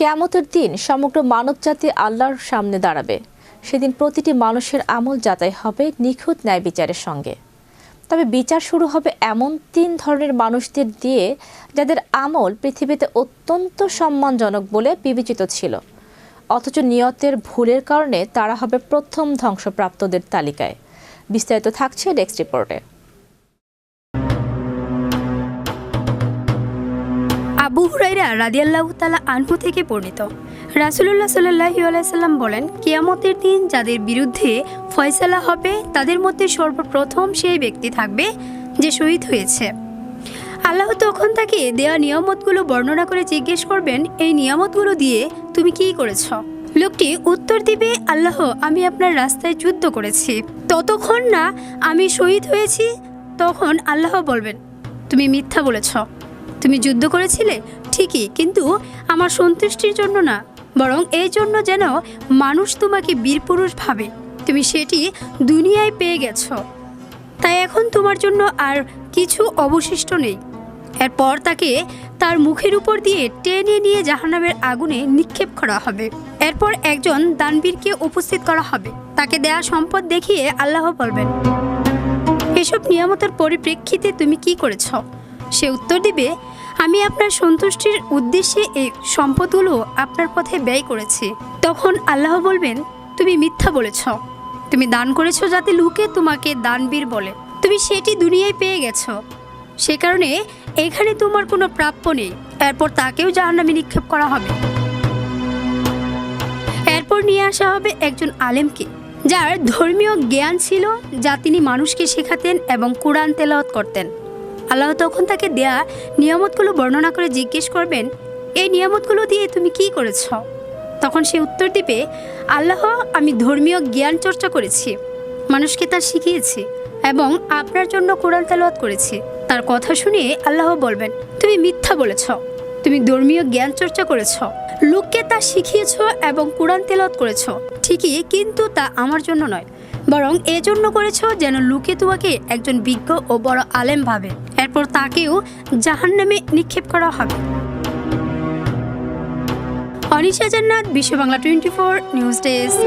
কেয়ামতের দিন সমগ্র মানবজাতি আল্লাহর সামনে দাঁড়াবে। সেদিন প্রতিটি মানুষের আমল যাচাই হবে নিখুঁত ন্যায় বিচারের সঙ্গে। তবে বিচার শুরু হবে এমন তিন ধরনের মানুষদের দিয়ে, যাদের আমল পৃথিবীতে অত্যন্ত সম্মানজনক বলে বিবেচিত ছিল। অথচ নিয়তের ভুলের কারণে তারা হবে প্রথম ধ্বংসপ্রাপ্তদের তালিকায়। বিস্তারিত থাকছে নেক্সট রিপোর্টে আবু হুরাইরা রাদিয়াল্লাহু তালা আনহু থেকে বর্ণিত। রাসুলুল্লাহ সাল্লাহি আলাইসাল্লাম বলেন, কিয়ামতের দিন যাদের বিরুদ্ধে ফয়সালা হবে, তাদের মধ্যে সর্বপ্রথম সেই ব্যক্তি থাকবে যে শহীদ হয়েছে। আল্লাহ তখন তাকে দেওয়া নিয়ামতগুলো বর্ণনা করে জিজ্ঞেস করবেন, এই নিয়ামতগুলো দিয়ে তুমি কি করেছ? লোকটি উত্তর দিবে, আল্লাহ, আমি আপনার রাস্তায় যুদ্ধ করেছি। ততক্ষণ না আমি শহীদ হয়েছি, তখন আল্লাহ বলবেন, তুমি মিথ্যা বলেছ। তুমি যুদ্ধ করেছিলে? ঠিকই, কিন্তু আমার সন্তুষ্টির জন্য না। বরং এই জন্য যেন মানুষ তোমাকে বীরপুরুষ ভাবে। তুমি সেটি দুনিয়ায় পেয়ে গেছো। তাই এখন তোমার জন্য আর কিছু অবশিষ্ট নেই। এরপর তাকে তার মুখের উপর দিয়ে টেনে নিয়ে জাহান্নামের আগুনে নিক্ষেপ করা হবে। এরপর একজন দানবীরকে উপস্থিত করা হবে। তাকে দেয়া সম্পদ দেখিয়ে আল্লাহ বলবেন, এসব নিয়ামতের পরিপ্রেক্ষিতে তুমি কি করেছ? সে উত্তর দিবে, আমি আপনার সন্তুষ্টির উদ্দেশ্যে এই সম্পদগুলো আপনার পথে ব্যয় করেছি। তখন আল্লাহ বলবেন, তুমি মিথ্যা বলেছ। তুমি দান করেছ যাতে লুকে তোমাকে দানবীর বলে। তুমি সেটি দুনিয়ায় পেয়ে গেছো। সে কারণে এখানে তোমার কোনো প্রাপ্য নেই। এরপর তাকেও জাহান্নামে নিক্ষেপ করা হবে। এরপর নিয়ে আসা হবে একজন আলেমকে, যার ধর্মীয় জ্ঞান ছিল যা তিনি মানুষকে শেখাতেন এবং কোরআন তেলাওয়াত করতেন। আল্লাহ তখন তাকে দেয়া নিয়ামতগুলো বর্ণনা করে জিজ্ঞেস করবেন, এই নিয়ামতগুলো দিয়ে তুমি কি করেছ? তখন সে উত্তর দিবে, আল্লাহ, আমি ধর্মীয় জ্ঞান চর্চা করেছি, মানুষকে তা শিখিয়েছি এবং আপনার জন্য কোরআন তেলাওয়াত করেছি। তার কথা শুনে আল্লাহ বলবেন, তুমি মিথ্যা বলেছ, তুমি ধর্মীয় জ্ঞান চর্চা করেছ, লোককে তা শিখিয়েছ এবং কোরআন তেলাওয়াত করেছ। ঠিকই, কিন্তু তা আমার জন্য নয়। বরং এজন্য করেছ যেন লুকে তোমাকে একজন বিজ্ঞ ও বড় আলেম ভাবে। এরপর তাকেও জাহান নামে নিক্ষেপ করা হবে। Anisha Jannat, Bishwa Bangla twenty four news desk.